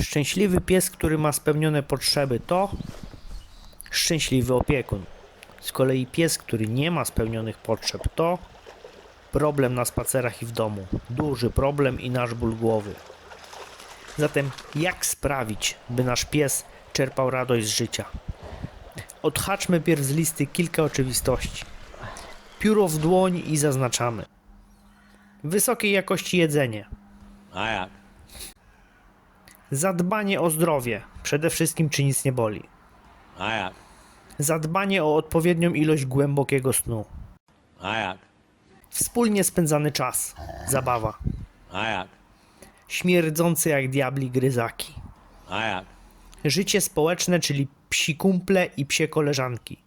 Szczęśliwy pies, który ma spełnione potrzeby, to szczęśliwy opiekun. Z kolei pies, który nie ma spełnionych potrzeb, to problem na spacerach i w domu. Duży problem i nasz ból głowy. Zatem, jak sprawić, by nasz pies czerpał radość z życia? Odhaczmy pierw z listy kilka oczywistości. Pióro w dłoń i zaznaczamy. Wysokiej jakości jedzenie. A jak? Zadbanie o zdrowie, przede wszystkim czy nic nie boli. A jak? Zadbanie o odpowiednią ilość głębokiego snu. A jak? Wspólnie spędzany czas. Zabawa. A jak? Śmierdzące jak diabli gryzaki. A jak? Życie społeczne, czyli psi kumple i psie koleżanki.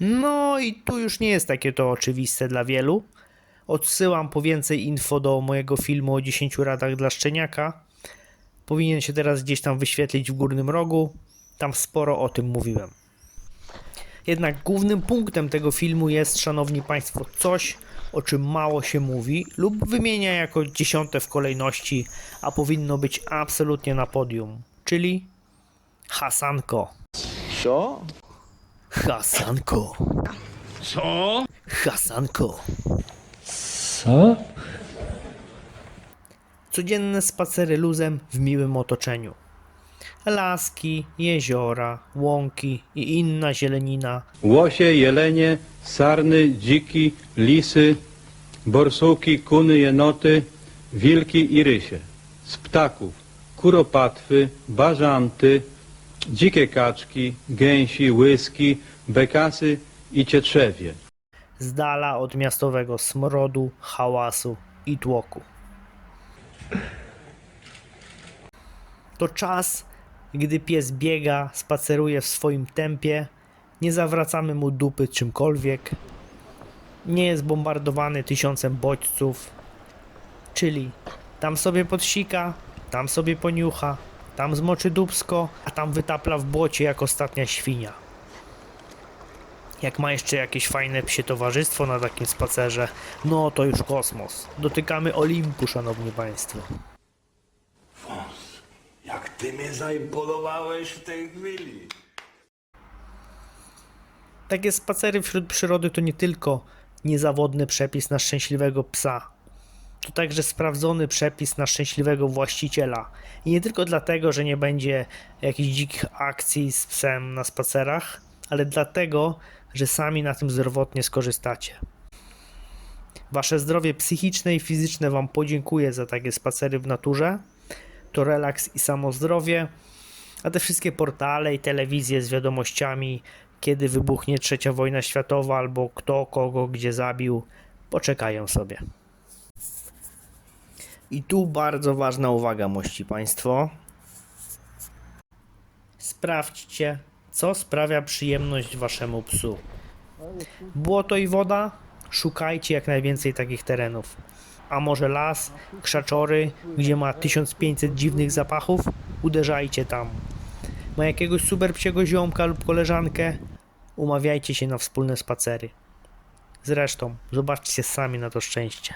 No i tu już nie jest takie to oczywiste dla wielu. Odsyłam po więcej info do mojego filmu o 10 radach dla szczeniaka. Powinien się teraz gdzieś tam wyświetlić w górnym rogu. Tam sporo o tym mówiłem. Jednak głównym punktem tego filmu jest, szanowni państwo, coś, o czym mało się mówi lub wymienia jako dziesiąte w kolejności, a powinno być absolutnie na podium, czyli Hasanko. Co? Hasanko. Co? Hasanko. Co? Codzienne spacery luzem w miłym otoczeniu. Laski, jeziora, łąki i inna zielenina. Łosie, jelenie, sarny, dziki, lisy, borsuki, kuny, jenoty, wilki i rysie. Z ptaków kuropatwy, bażanty, dzikie kaczki, gęsi, łyski, bekasy i cietrzewie. Z dala od miastowego smrodu, hałasu i tłoku. To czas, gdy pies biega, spaceruje w swoim tempie, nie zawracamy mu dupy czymkolwiek, nie jest bombardowany tysiącem bodźców, czyli tam sobie podsika, tam sobie poniucha, tam zmoczy dubsko, a tam wytapla w błocie jak ostatnia świnia. Jak ma jeszcze jakieś fajne psie towarzystwo na takim spacerze, no to już kosmos. Dotykamy Olimpu, szanowni państwo. Ty mnie zaimponowałeś w tej chwili. Takie spacery wśród przyrody to nie tylko niezawodny przepis na szczęśliwego psa. To także sprawdzony przepis na szczęśliwego właściciela. I nie tylko dlatego, że nie będzie jakichś dzikich akcji z psem na spacerach, ale dlatego, że sami na tym zdrowotnie skorzystacie. Wasze zdrowie psychiczne i fizyczne Wam podziękuje za takie spacery w naturze. To relaks i samozdrowie. A te wszystkie portale i telewizje z wiadomościami, kiedy wybuchnie trzecia wojna światowa albo kto kogo gdzie zabił, poczekają sobie. I tu bardzo ważna uwaga, mości Państwo. Sprawdźcie, co sprawia przyjemność Waszemu psu. Błoto i woda? Szukajcie jak najwięcej takich terenów. A może las, krzaczory, gdzie ma 1500 dziwnych zapachów? Uderzajcie tam. Ma jakiegoś super psiego ziomka lub koleżankę? Umawiajcie się na wspólne spacery. Zresztą, zobaczcie sami na to szczęście.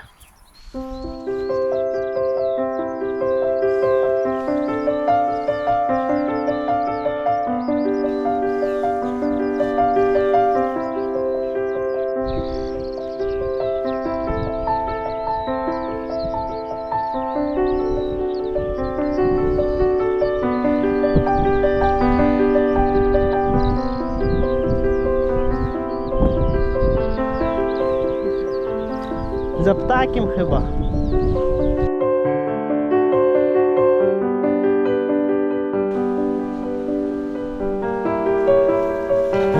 Za ptakiem chyba.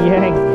Pięknie.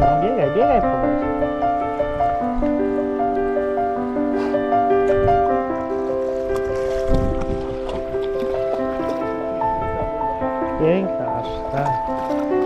No biegaj, biegaj. Piękna aż, tak.